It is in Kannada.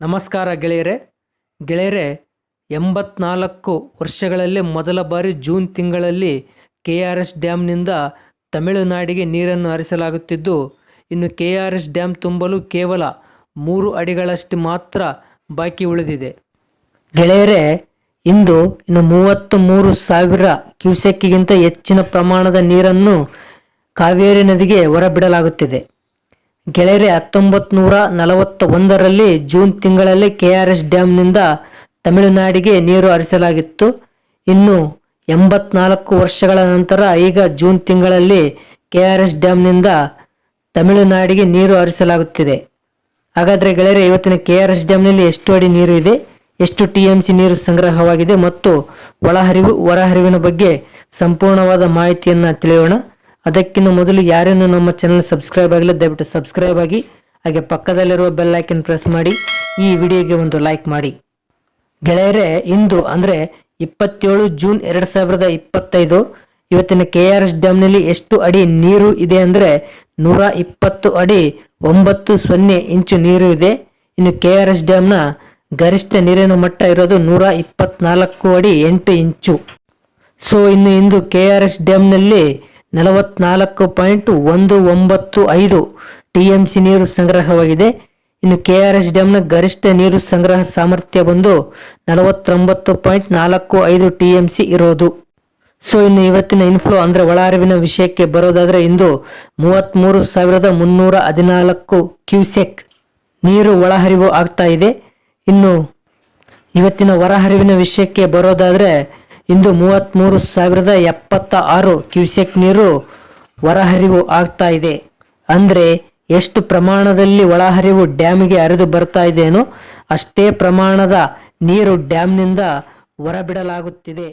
ನಮಸ್ಕಾರ ಗೆಳೆಯರೆ. ಗೆಳೆಯರೆ, ಎಂಬತ್ನಾಲ್ಕು ವರ್ಷಗಳಲ್ಲಿ ಮೊದಲ ಬಾರಿ ಜೂನ್ ತಿಂಗಳಲ್ಲಿ ಕೆ ಆರ್ ಎಸ್ ಡ್ಯಾಮ್ನಿಂದ ತಮಿಳುನಾಡಿಗೆ ನೀರನ್ನು ಹರಿಸಲಾಗುತ್ತಿದ್ದು, ಇನ್ನು ಕೆ ಆರ್ ಎಸ್ ಡ್ಯಾಮ್ ತುಂಬಲು ಕೇವಲ ಮೂರು ಅಡಿಗಳಷ್ಟು ಮಾತ್ರ ಬಾಕಿ ಉಳಿದಿದೆ. ಗೆಳೆಯರೆ, ಇಂದು ಇನ್ನು ಮೂವತ್ತು ಮೂರು ಸಾವಿರ ಕ್ಯೂಸೆಕ್ಕಿಗಿಂತ ಹೆಚ್ಚಿನ ಪ್ರಮಾಣದ ನೀರನ್ನು ಕಾವೇರಿ ನದಿಗೆ ಹೊರಬಿಡಲಾಗುತ್ತಿದೆ. ಗೆಳೆಯರೆ ಹತ್ತೊಂಬತ್ ನೂರ ನಲವತ್ತ ಒಂದರಲ್ಲಿ ಜೂನ್ ತಿಂಗಳಲ್ಲಿ ಕೆ ಆರ್ ಎಸ್ ಡ್ಯಾಮ್ನಿಂದ ತಮಿಳುನಾಡಿಗೆ ನೀರು ಹರಿಸಲಾಗಿತ್ತು. ಇನ್ನು ಎಂಬತ್ನಾಲ್ಕು ವರ್ಷಗಳ ನಂತರ ಈಗ ಜೂನ್ ತಿಂಗಳಲ್ಲಿ ಕೆ ಆರ್ ಎಸ್ ಡ್ಯಾಮ್ನಿಂದ ತಮಿಳುನಾಡಿಗೆ ನೀರು ಹರಿಸಲಾಗುತ್ತಿದೆ. ಹಾಗಾದರೆ ಗೆಳೆಯರೆ, ಇವತ್ತಿನ ಕೆ ಆರ್ ಎಸ್ ಡ್ಯಾಮ್ನಲ್ಲಿ ಎಷ್ಟು ಅಡಿ ನೀರು ಇದೆ? ಎಷ್ಟು ಟಿ ಎಂ ಸಿ ನೀರು ಸಂಗ್ರಹವಾಗಿದೆ? ಮತ್ತು ಒಳಹರಿವು, ಹೊರಹರಿವಿನ ಬಗ್ಗೆ ಸಂಪೂರ್ಣವಾದ ಮಾಹಿತಿಯನ್ನು ತಿಳಿಯೋಣ. ಅದಕ್ಕಿಂತ ಮೊದಲು ಯಾರೇನು ನಮ್ಮ ಚಾನಲ್ ಸಬ್ಸ್ಕ್ರೈಬ್ ಆಗಿಲ್ಲ, ದಯವಿಟ್ಟು ಸಬ್ಸ್ಕ್ರೈಬ್ ಆಗಿ, ಹಾಗೆ ಪಕ್ಕದಲ್ಲಿರುವ ಬೆಲ್ ಐಕನ್ ಪ್ರೆಸ್ ಮಾಡಿ, ಈ ವಿಡಿಯೋಗೆ ಒಂದು ಲೈಕ್ ಮಾಡಿ. ಗೆಳೆಯರೇ, ಇಂದು ಅಂದರೆ ಇಪ್ಪತ್ತೇಳು ಜೂನ್ ಎರಡು ಸಾವಿರದ ಇಪ್ಪತ್ತೈದು, ಇವತ್ತಿನ ಕೆ ಆರ್ ಎಸ್ ಡ್ಯಾಮ್ನಲ್ಲಿ ಎಷ್ಟು ಅಡಿ ನೀರು ಇದೆ ಅಂದರೆ ನೂರ ಇಪ್ಪತ್ತು ಅಡಿ ಒಂಬತ್ತು ಸೊನ್ನೆ ಇಂಚು ನೀರು ಇದೆ. ಇನ್ನು ಕೆ ಆರ್ ಎಸ್ ಡ್ಯಾಮ್ನ ಗರಿಷ್ಠ ನೀರಿನ ಮಟ್ಟ ಇರೋದು ನೂರ ಇಪ್ಪತ್ನಾಲ್ಕು ಅಡಿ ಎಂಟು ಇಂಚು. ಸೊ ಇನ್ನು ಇಂದು ಕೆ ಆರ್ ಎಸ್ ಡ್ಯಾಮ್ನಲ್ಲಿ ನಲವತ್ನಾಲ್ಕು ಪಾಯಿಂಟ್ ಒಂದು ಒಂಬತ್ತು ಐದು ಟಿ ನೀರು ಸಂಗ್ರಹವಾಗಿದೆ. ಇನ್ನು ಕೆ ಆರ್ ಎಸ್ ಡ್ಯಾಮ್ನ ಗರಿಷ್ಠ ನೀರು ಸಂಗ್ರಹ ಸಾಮರ್ಥ್ಯ ಬಂದು ನಲವತ್ತೊಂಬತ್ತು ಪಾಯಿಂಟ್ ನಾಲ್ಕು ಐದು ಟಿ ಎಂ ಸಿ ಇರೋದು. ಸೊ, ಇನ್ನು ಇವತ್ತಿನ ಇನ್ಫ್ಲೋ ಅಂದ್ರೆ ಒಳಹರಿವಿನ ವಿಷಯಕ್ಕೆ ಬರೋದಾದರೆ ಇಂದು ಮೂವತ್ತ್ಮೂರು ಸಾವಿರದ ಮುನ್ನೂರ ಹದಿನಾಲ್ಕು ಕ್ಯೂಸೆಕ್ ನೀರು ಒಳಹರಿವು ಆಗ್ತಾ ಇದೆ. ಇನ್ನು ಇವತ್ತಿನ ಹೊರಹರಿವಿನ ವಿಷಯಕ್ಕೆ ಬರೋದಾದ್ರೆ ಇಂದು ಮೂವತ್ತ್ಮೂರು ಸಾವಿರದ ಎಪ್ಪತ್ತ ಆರು ಕ್ಯೂಸೆಕ್ ನೀರು ಹೊರಹರಿವು ಆಗ್ತಾ ಇದೆ. ಅಂದ್ರೆ ಎಷ್ಟು ಪ್ರಮಾಣದಲ್ಲಿ ಒಳಹರಿವು ಡ್ಯಾಮ್ಗೆ ಹರಿದು ಬರ್ತಾ ಇದೆಯೋ ಅಷ್ಟೇ ಪ್ರಮಾಣದ ನೀರು ಡ್ಯಾಮ್ನಿಂದ ಹೊರಬಿಡಲಾಗುತ್ತಿದೆ.